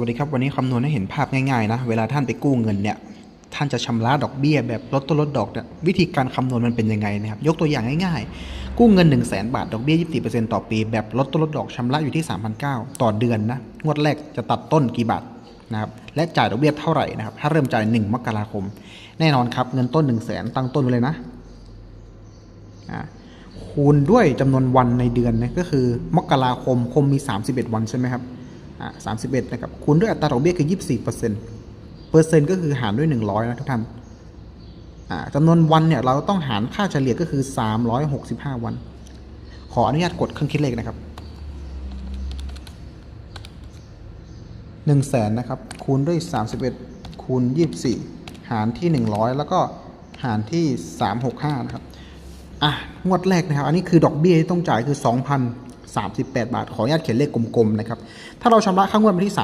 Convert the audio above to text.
วัสดีครับวันนี้คำนวณให้เห็นภาพง่ายๆนะเวลาท่านไปกู้เงินเนี่ยท่านจะชำระดอกเบี้ยแบบลดต้นลดดอกเนี่ยวิธีการคำนวณมันเป็นยังไงนะครับยกตัวอย่างง่ายๆ กู้เงิน 1 0 0 0 0แบาทดอกเบี้ย 24%ต่อปี แบบลดต้นลดดอกชำระอยู่ที่ 3,900 ต่อเดือนนะงวดแรกจะตัดต้นกี่บาทนะครับและจ่ายดอกเบี้ยเท่าไหร่นะครับถ้าเริ่มจ่าย 1 มกราคม แน่นอนครับเงินต้น 1 0 0 0 0แสนตั้งต้นไว้เลยนะคูณด้วยจำนวนวันในเดือนนะก็คือมกราคมคมมี 31 วันใช่ไหมครับ สามสิบเอ็ดนะครับคูณด้วยอัตราดอกเบี้ยคือยี่สิบสี่เปอร์เซ็นต์เปอร์เซ็นต์ก็คือหารด้วยหนึ่งร้อยนะทุกท่านจำนวนวันเนี่ยเราต้องหารค่าเฉลี่ยก็คือสามร้อยหกสิบห้าวัน ขออนุญาตกดเครื่องคิดเลขนะครับหนึ่งแสนนะครับคูณด้วยสามสิบเอ็ดคูณยี่สิบสี่หารที่หนึ่งร้อยแล้วก็หารที่สามหกห้านะครับอะงวดแรกนะครับ อันนี้คือดอกเบี้ยที่ต้องจ่ายคือ 38 บาท ขออนุญาตเขียนเลขกลมๆนะครับ ถ้าเราชำระค่างวดวันที่